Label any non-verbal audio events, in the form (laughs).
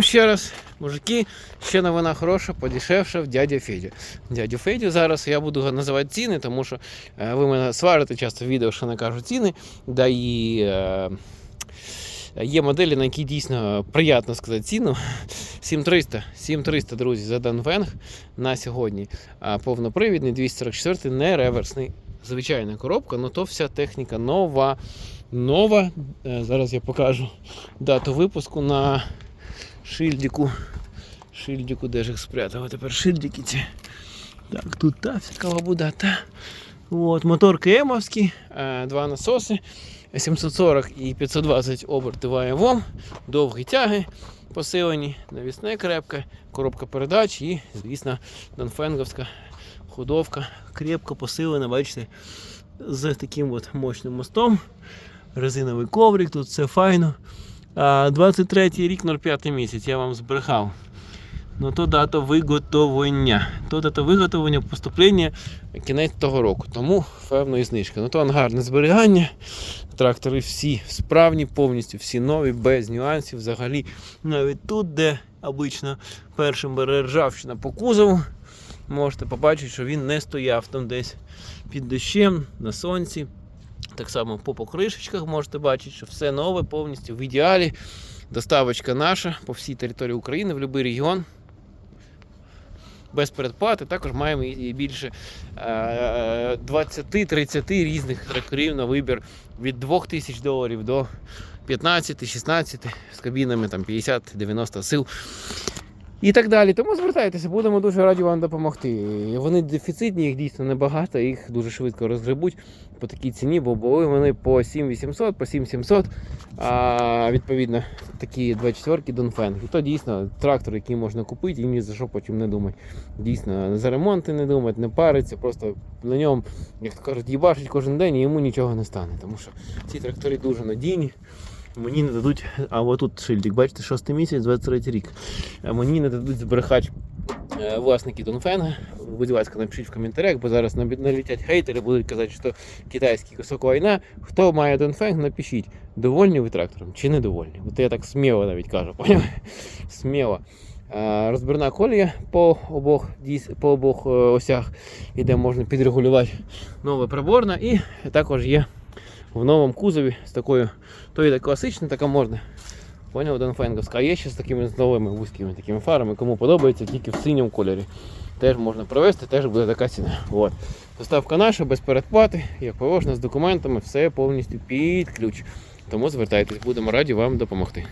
Ще раз, мужики, ще новина хороша, подешевшав дядя Федя. Дядю Федю зараз я буду називати ціни, тому що е, ви мене сварите часто в відео, що не кажу ціни. Да і е, є моделі, на які дійсно приємно сказати ціну. 7300, 7300, друзі, за Данвенг на сьогодні. Повнопривідний 244 не реверсний. Звичайна коробка, але то вся техніка нова. Нова. Е, Зараз я покажу дату випуску на шильдику. Шильдику, де ж їх спрятав? А Тепер шильдики ці. Так, тут та всяка лабуда, та. От, моторки емовські, е, два насоси, 740 і 520 обертів АЕВО, довгі тяги посилені, навісне крепке, коробка передач і, звісно, донфенговська ходовка, крепко посилена, бачите, з таким от мощним мостом. Резиновий коврик, тут все файно. А, 23 рік 05 місяць, я вам збрехав. Ну то дата виготовлення. То дата виготовлення поступлення кінець того року. Тому певно і знижка. Ну то ангарне зберігання. Трактори всі справні, повністю всі нові, без нюансів. Взагалі, навіть тут, де обично першим бере ржавчина по кузову, можете побачити, що він не стояв там десь під дощем, на сонці. Так само по покришечках можете бачити, що все нове, повністю в ідеалі. Доставочка наша по всій території України в будь-який регіон. Без передплати також маємо і більше е, 20-30 різних тракторів на вибір від 2000 доларів до 15-16 з кабінами там 50-90 сил. І так далі. Тому звертайтеся, будемо дуже раді вам допомогти. Вони дефіцитні, їх дійсно небагато, їх дуже швидко розгребуть по такій ціні, бо були вони по 7800, по 7700, а відповідно такі 24-ки Донфенг. І то дійсно трактор, який можна купити і ні за що потім не думати. Дійсно, за ремонти не думати, не париться, просто на ньому, як то кажуть, їбашить кожен день і йому нічого не стане. Тому що ці трактори дуже надійні. Мені не дадуть, а отут шильдик, бачите, 6 місяць, 23 рік. Мені не дадуть збрехати е, власники Донфенга. Будь ласка, напишіть в коментарях, бо зараз налетять хейтери, будуть казати, що китайський кусок війна. Хто має Донфенг, напишіть, довольні ви трактором чи недовольні. От я так сміло навіть кажу, поняв? (laughs) Сміло. Розбірна колія по обох, по обох е, осях, і де можна підрегулювати нове приборна. І також є в новому кузові з такою, то є класична, така можна. Поняв, Донфенговська. А є ще з такими з новими вузькими такими фарами, кому подобається, тільки в синьому кольорі. Теж можна провести, теж буде така ціна. От. Доставка наша без передплати, як положено, з документами, все повністю під ключ. Тому звертайтесь, будемо раді вам допомогти.